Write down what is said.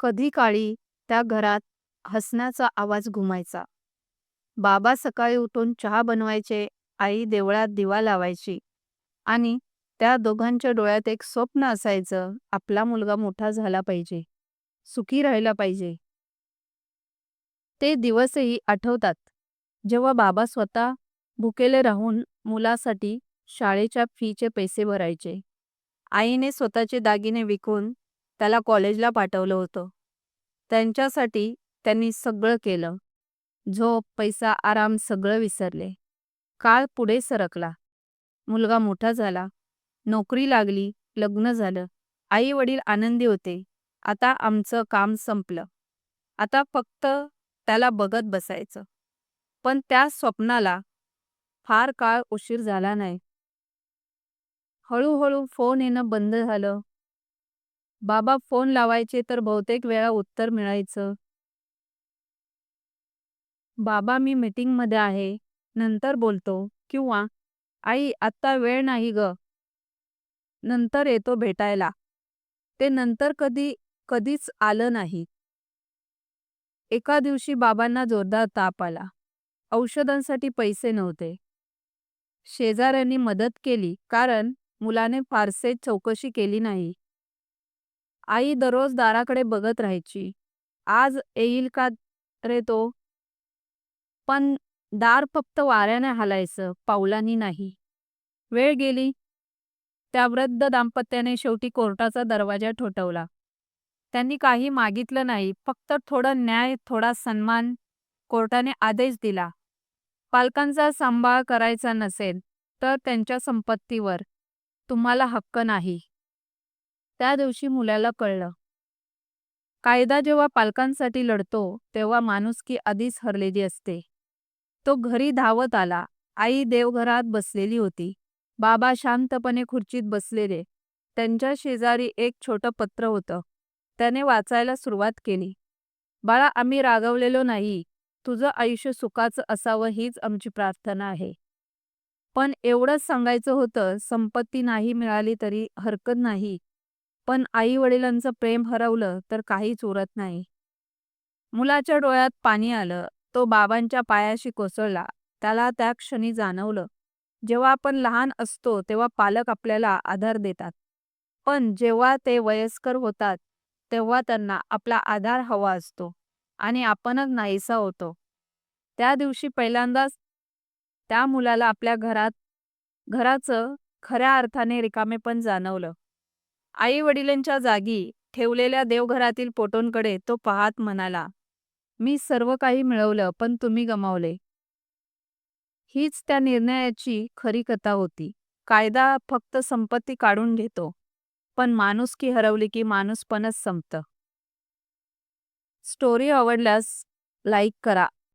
कधी काळी त्या घरात हसण्याचा आवाज घुमायचा. बाबा सकाळी उठून चहा बनवायचे, आई देवळात दिवा लावायची आणि त्या दोघांच्या डोळ्यात एक स्वप्न असायचं, आपला मुलगा मोठा झाला पाहिजे, सुखी राहिला पाहिजे. ते दिवसही आठवतात, जेव्हा बाबा स्वतः भुकेले राहून मुलासाठी शाळेच्या फीचे पैसे भरायचे. आईने स्वतःचे दागिने विकून त्याला कॉलेजला पाठवलं होतं. त्यांच्यासाठी त्यांनी सगळं केलं. झोप, पैसा, आराम सगळं विसरले. काळ पुढे सरकला. मुलगा मोठा झाला. नोकरी लागली, लग्न झालं. आई वडील आनंदी होते. आता आमचं काम संपलं. आता फक्त त्याला बघत बसायचं. पण त्या स्वप्नाला फार काळ उशीर झाला नाही. हळूहळू फोन येणं बंद झालं. बाबा फोन लावायचे तर बहुतेक वेळा उत्तर मिळायचं. बाबा मी मीटिंगमध्ये आहे, नंतर बोलतो किंवा आई आत्ता वेळ नाही ग. नंतर येतो भेटायला. ते नंतर कधी कधीच आलं नाही. एका दिवशी बाबांना जोरदार ताप आला. औषधांसाठी पैसे नव्हते. शेजाऱ्यांनी मदत केली कारण मुलाने फारसे चौकशी केली नाही. आई दररोज दाराकडे बघत राहायची. आज येईल का रे तो? पण दार फक्त वाऱ्याने हालायचं, पावलांनी नाही. वेळ गेली. त्या वृद्ध दाम्पत्याने शेवटी कोर्टाचा दरवाजा ठोठवला त्यांनी काही मागितलं नाही, फक्त थोडं न्याय, थोडा सन्मान. कोर्टाने आदेश दिला, पालकांचा सांभाळ करायचा नसेल तर त्यांच्या संपत्तीवर तुम्हाला हक्क नाही. त्या दिवशी मुलाला कळलं. कायदा जेव्हा पालकांसाठी लढतो तेव्हा माणुसकी आधीच हरलेली असते. तो घरी धावत आला. आई देवघरात बसलेली होती. बाबा शांतपणे खुर्चीत बसलेले. त्यांच्या शेजारी एक छोटं पत्र होतं. त्याने वाचायला सुरुवात केली. बाळा आम्ही रागवलेलो नाही. तुझं आयुष्य सुखाचं असावं हीच आमची प्रार्थना आहे. पण एवढंच सांगायचं होतं, संपत्ती नाही मिळाली तरी हरकत नाही, पण आई वडिलांचं प्रेम हरवलं तर काहीच उरत नाही. मुलाच्या डोळ्यात पाणी आलं. तो बाबांच्या पायाशी कोसळला. त्याला त्या क्षणी जाणवलं, जेव्हा आपण लहान असतो तेव्हा पालक आपल्याला आधार देतात. पण जेव्हा ते वयस्कर होतात तेव्हा त्यांना आपला आधार हवा असतो आणि आपणच नाहीसा होतो. त्या दिवशी पहिल्यांदाच त्या मुलाला आपल्या घरात घराचं खऱ्या अर्थाने रिकामेपण जाणवलं. आई वडिलांच्या जागी ठेवलेल्या देवघरातील फोटोंकडे तो पाहत म्हणाला, मी सर्व काही मिळवलं पण तुम्ही गमावले. हीच त्या निर्णयाची खरी कथा होती. कायदा फक्त संपत्ती काढून घेतो, पण माणुसकी हरवली की माणूसपणच संपतं. स्टोरी आवडल्यास लाईक करा